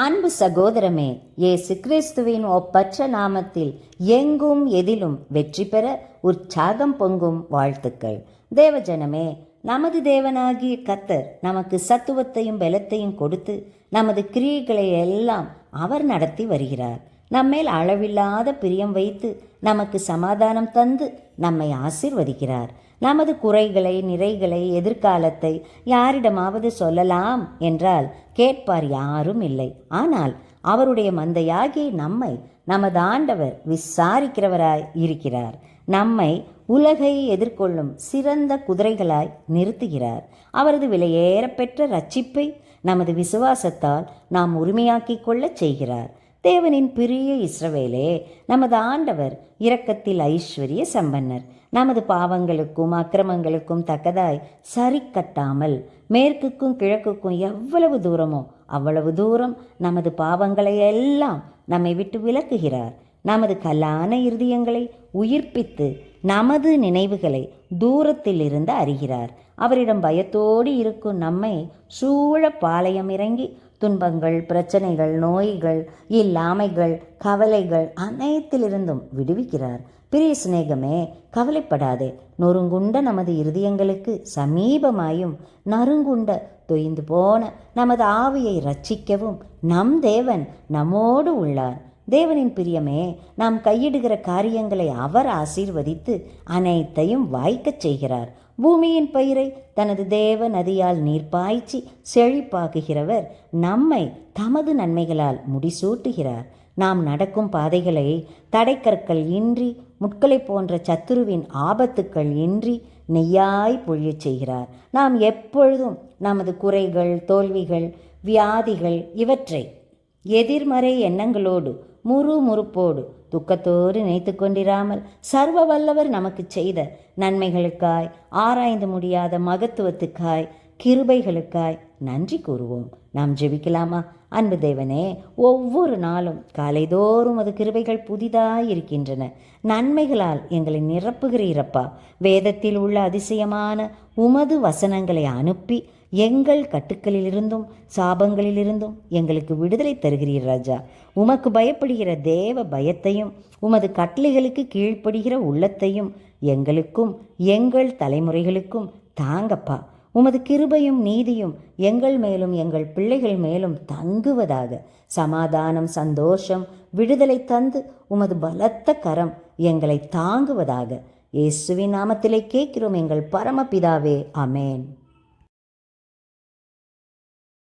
அன்பு சகோதரமே இயேசு கிறிஸ்துவின் ஒப்பற்ற நாமத்தில் எங்கும் எதிலும் வெற்றி பெற உற்சாகம் பொங்கும் வாழ்த்துக்கள். தேவஜனமே நமது தேவனாகிய கத்தர் நமக்கு சத்துவத்தையும் பலத்தையும் கொடுத்து நமது கிரியைகளை எல்லாம் அவர் நடத்தி வருகிறார். நம்மேல் அளவில்லாத பிரியம் வைத்து நமக்கு சமாதானம் தந்து நம்மை ஆசிர்வதிக்கிறார். நமது குறைகளை நிறைகளை எதிர்காலத்தை யாரிடமாவது சொல்லலாம் என்றால் கேட்பார் யாரும் இல்லை. ஆனால் அவருடைய மந்தையாகி நம்மை நமது ஆண்டவர் விசாரிக்கிறவராய் இருக்கிறார். நம்மை உலகை எதிர்கொள்ளும் சிறந்த குதிரைகளாய் நிறுத்துகிறார். அவரது விலையேறப்பெற்ற ரட்சிப்பை நமது விசுவாசத்தால் நாம் உரிமையாக்கிக் கொள்ளச் செய்கிறார். தேவனின் பிரிய இஸ்ரவேலே நமது ஆண்டவர் இரக்கத்தில் ஐஸ்வர்ய சம்பன்னர். நமது பாவங்களுக்கும் அக்கிரமங்களுக்கும் தக்கதாய் சரி கட்டாமல் மேற்குக்கும் கிழக்குக்கும் எவ்வளவு தூரமோ அவ்வளவு தூரம் நமது பாவங்களை எல்லாம் நம்மை விட்டு விலக்குகிறார். நமது கல்லான இருதயங்களை உயிர்ப்பித்து நமது நினைவுகளை தூரத்தில் இருந்து அறிகிறார். அவரிடம் பயத்தோடு இருக்கும் நம்மை சூழ பாளையம் இறங்கி துன்பங்கள் பிரச்சனைகள் நோய்கள் இல்லாமைகள் கவலைகள் அனைத்திலிருந்தும் விடுவிக்கிறார். பிரிய சிநேகமே கவலைப்படாதே. நொறுங்குண்ட நமது இருதயங்களுக்கு சமீபமாயும் நறுங்குண்ட தொய்ந்து போன நமது ஆவியை ரட்சிக்கவும் நம் தேவன் நம்மோடு உள்ளார். தேவனின் பிரியமே நாம் கையிடுகிற காரியங்களை அவர் ஆசீர்வதித்து அனைத்தையும் வாய்க்கச் செய்கிறார். பூமியின் பயிரை தனது தேவ நதியால் நீர் பாய்ச்சி செழிப்பாக்குகிறவர் நம்மை தமது நன்மைகளால் முடிசூட்டுகிறார். நாம் நடக்கும் பாதைகளை தடைக்கற்கள் இன்றி முட்களை போன்ற சத்துருவின் ஆபத்துக்கள் இன்றி நெய்யாய் பொழியச் செய்கிறார். நாம் எப்பொழுதும் நமது குறைகள் தோல்விகள் வியாதிகள் இவற்றை எதிர்மறை எண்ணங்களோடு முறு முறுப்போடு துக்கத்தோடு நினைத்து கொண்டிராமல் சர்வ வல்லவர் நமக்கு செய்த நன்மைகளுக்காய் ஆராய்ந்து முடியாத மகத்துவத்துக்காய் கிருபைகளுக்காய் நன்றி கூறுவோம். நாம் ஜெபிக்கலாமா? அன்பு தேவனே ஒவ்வொரு நாளும் காலைதோறும் அது கிருபைகள் புதிதாய் இருக்கின்றன நன்மைகளால் எங்களை நிரப்புகிறீரப்பா. வேதத்தில் உள்ள அதிசயமான உமது வசனங்களை அனுப்பி எங்கள் கட்டுக்களிலிருந்தும் சாபங்களிலிருந்தும் எங்களுக்கு விடுதலை தருகிறீர் ராஜா. உமக்கு பயப்படுகிற தேவ பயத்தையும் உமது கட்டளைகளுக்கு கீழ்ப்படுகிற உள்ளத்தையும் எங்களுக்கும் எங்கள் தலைமுறைகளுக்கும் தாங்கப்பா. உமது கிருபையும் நீதியும் எங்கள் மேலும் எங்கள் பிள்ளைகள் மேலும் தங்குவதாக. சமாதானம் சந்தோஷம் விடுதலை தந்து உமது பலத்த கரம் எங்களை தாங்குவதாக. இயேசுவின் நாமத்திலே கேட்கிறோம் எங்கள் பரமபிதாவே. அமேன்